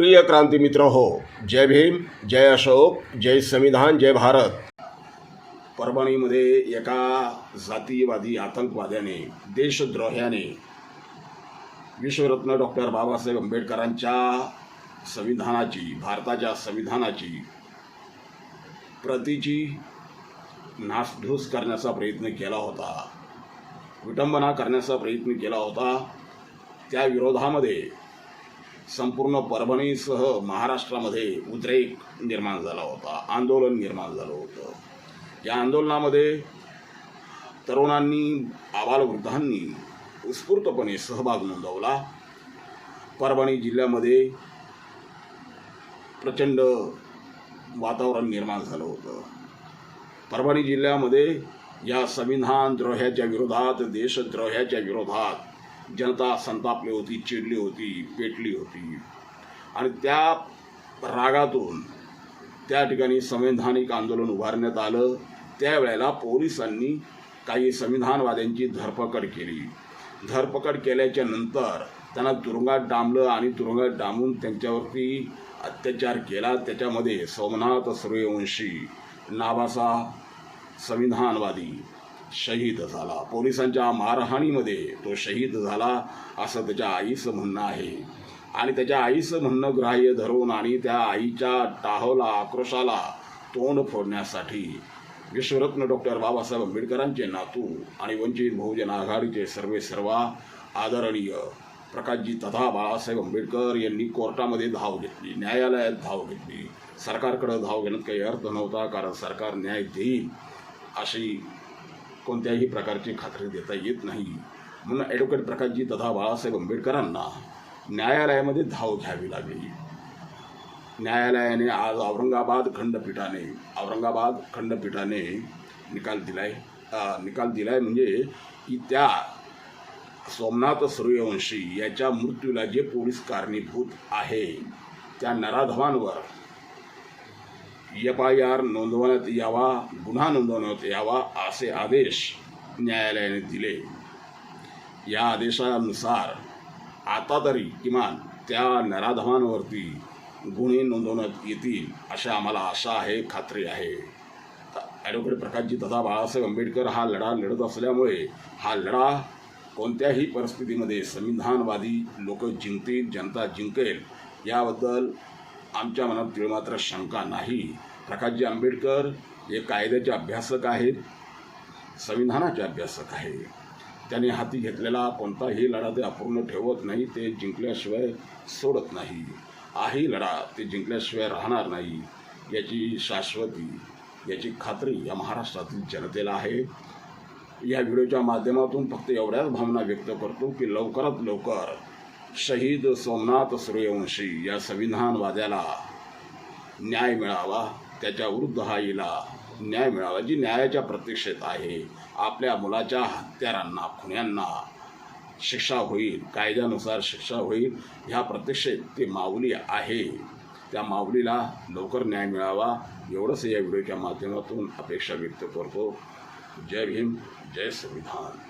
प्रिय क्रांती मित्र हो जय भीम जय अशोक जय संविधान जय भारत. परभणीमध्ये एका जातीयवादी आतंकवाद्याने देशद्रोह्याने विश्वरत्न डॉक्टर बाबासाहेब आंबेडकरांच्या संविधानाची भारताच्या संविधानाची प्रतीची नासधूस करण्याचा प्रयत्न केला होता. विटंबना करण्याचा प्रयत्न केला होता. त्या विरोधामध्ये संपूर्ण परभणीसह महाराष्ट्रामध्ये उद्रेक निर्माण झाला होता आंदोलन निर्माण झालं होतं. या आंदोलनामध्ये तरुणांनी आबालवृद्धांनी उत्स्फूर्तपणे सहभाग नोंदवला. परभणी जिल्ह्यामध्ये प्रचंड वातावरण निर्माण झालं होतं. परभणी जिल्ह्यामध्ये या संविधान द्रोह्याच्या विरोधात देशद्रोह्याच्या विरोधात जनता संतापली होती चिडली होती पेटली होती. आणि त्या रागातून त्या ठिकाणी संवैधानिक आंदोलन उभारण्यात आलं. त्यावेळेला पोलिसांनी काही संविधानवाद्यांची धरपकड केली. धरपकड केल्याच्यानंतर त्यांना तुरुंगात डांबलं आणि तुरुंगात डांबून त्यांच्यावरती अत्याचार केला. त्याच्यामध्ये सोमनाथ सूर्यवंशी नावाचा संविधानवादी शहीद झाला. पोलिसांच्या मारहाणीमध्ये तो शहीद झाला असं त्याच्या आईचं म्हणणं आहे. आणि त्याच्या आईचं म्हणणं ग्राह्य धरून आणि त्या आईच्या टाहोला आक्रोशाला तोंड फोडण्यासाठी विश्वरत्न डॉक्टर बाबासाहेब आंबेडकरांचे नातू आणि वंचित बहुजन आघाडीचे सर्वे सर्वा आदरणीय प्रकाशजी तथा बाळासाहेब आंबेडकर यांनी कोर्टामध्ये धाव घेतली न्यायालयात धाव घेतली. सरकारकडं धाव घेण्यात काही अर्थ नव्हता कारण सरकार न्याय देईल अशी कोणत्याही प्रकारची खात्री देता येत नाही. म्हणून ॲडव्होकेट प्रकाशजी तथा बाळासाहेब आंबेडकरांना न्यायालयामध्ये धाव घ्यावी लागली. न्यायालयाने आज औरंगाबाद खंडपीठाने औरंगाबाद खंडपीठाने निकाल दिलाय. निकाल दिलाय म्हणजे की त्या सोमनाथ सूर्यवंशी याच्या मृत्यूला जे पोलीस कारणीभूत आहे त्या नराधवांवर एफ आय आर नोंदवण्यात यावा गुन्हा नोंदवण्यात यावा असे आदेश न्यायालयाने दिले या आदेशानुसार आता तरी किमान त्या नराधमांवरती गुन्हे नोंदवण्यात येतील अशा आम्हाला आशा आहे खात्री आहे ॲडव्होकेट प्रकाशजी तथा बाळासाहेब आंबेडकर हा लढा लढत असल्यामुळे हा लढा कोणत्याही परिस्थितीमध्ये संविधानवादी लोक जिंकतील जनता जिंकेल याबद्दल आमच्या मनात तिळमात्र शंका नाही. प्रकाशजी आंबेडकर हे कायद्याचे अभ्यासक आहेत संविधानाचे अभ्यासक आहे त्यांनी हाती घेतलेला कोणताही लढा ते अपूर्ण ठेवत नाही ते जिंकल्याशिवाय सोडत नाही. हाही लढा ते जिंकल्याशिवाय राहणार नाही याची शाश्वती याची खात्री या महाराष्ट्रातील जनतेला आहे. या व्हिडिओच्या माध्यमातून फक्त एवढ्याच भावना व्यक्त करतो की लवकरात लवकर शहीद सोमनाथ सूर्यवंशी या संविधानवाद्याला न्याय मिळावा त्याच्या वृद्ध आईला न्याय मिळावा जी न्यायाच्या प्रतीक्षेत आहे. आपल्या मुलाच्या हत्यारांना खुन्यांना शिक्षा होईल कायद्यानुसार शिक्षा होईल ह्या प्रतीक्षेत ती माऊली आहे. त्या माऊलीला लवकर न्याय मिळावा एवढंच या व्हिडिओच्या माध्यमातून अपेक्षा व्यक्त करतो. जय भीम जय संविधान.